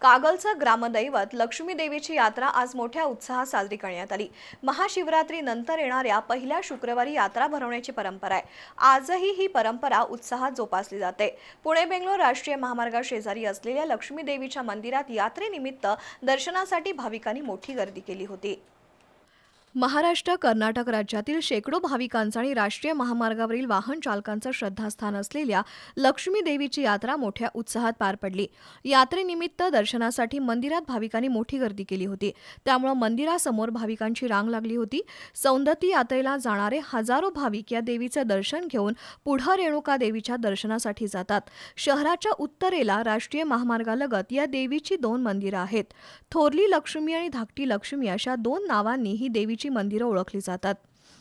कागलचं ग्रामदैवत लक्ष्मी देवीची यात्रा आज मोठ्या उत्साहात साजरी करण्यात आली. महाशिवरात्रीनंतर येणाऱ्या पहिल्या शुक्रवारी यात्रा भरवण्याची परंपरा आहे. आजही ही परंपरा उत्साहात जोपासली जाते. पुणे बेंगलोर राष्ट्रीय महामार्गाशेजारी असलेल्या लक्ष्मी देवीच्या मंदिरात यात्रेनिमित्त दर्शनासाठी भाविकांनी मोठी गर्दी केली होती. महाराष्ट्र कर्नाटक राज्यातील शेकडो भाविकांचं आणि राष्ट्रीय महामार्गावरील वाहन चालकांचं श्रद्धास्थान असलेल्या लक्ष्मी देवीची यात्रा मोठ्या उत्साहात पार पडली. यात्रेनिमित्त दर्शनासाठी मंदिरात भाविकांनी मोठी गर्दी केली होती. त्यामुळे मंदिरासमोर भाविकांची रांग लागली होती. सौंदती यात्रेला जाणारे हजारो भाविक या देवीचं दर्शन घेऊन पुढं रेणुका देवीच्या दर्शनासाठी जातात. शहराच्या उत्तरेला राष्ट्रीय महामार्गालगत या देवीची दोन मंदिरं आहेत. थोरली लक्ष्मी आणि धाकटी लक्ष्मी अशा दोन नावांनी ही देवीची मंदिरं ओळखली जातात.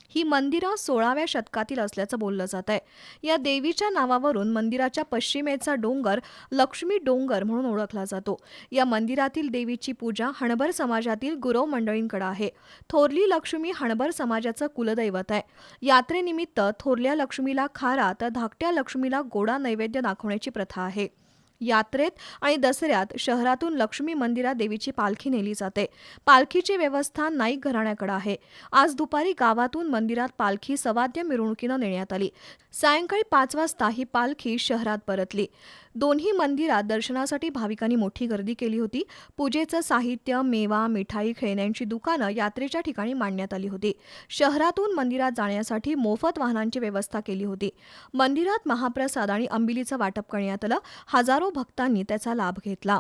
ही मंदिरं सोळाव्या शतकातील असल्याचं बोललं जात आहे या देवीच्या नावावरून मंदिराच्या पश्चिमेचा डोंगर लक्ष्मी डोंगर म्हणून ओळखला जातो. या मंदिरातील देवीची पूजा हणबर समाजातील गुरव मंडळींकडे आहे. थोरली लक्ष्मी हणबर समाजाचं कुलदैवत आहे. यात्रेनिमित्त थोरल्या लक्ष्मीला खारा तर धाकट्या लक्ष्मीला गोडा नैवेद्य दाखवण्याची प्रथा आहे. यात्रेत आणि दसऱ्यात शहरातून लक्ष्मी मंदिरात देवीची पालखी नेली जाते. पालखीची व्यवस्था नाईक घराण्याकडे आहे. आज दुपारी गावातून मंदिरात पालखी सवाद्य मिरवणुकीनं नेण्यात आली. सायंकाळी पाच वाजता ही पालखी शहरात परतली. दोन्ही मंदिरात दर्शनासाठी भाविकांनी मोठी गर्दी केली होती. पूजेचं साहित्य मेवा मिठाई खेळण्यांची दुकानं यात्रेच्या ठिकाणी मांडण्यात आली होती. शहरातून मंदिरात जाण्यासाठी मोफत वाहनांची व्यवस्था केली होती. मंदिरात महाप्रसाद आणि अंबिलीचं वाटप करण्यात आलं. हजारो भक्तांनी त्याचा लाभ घेतला.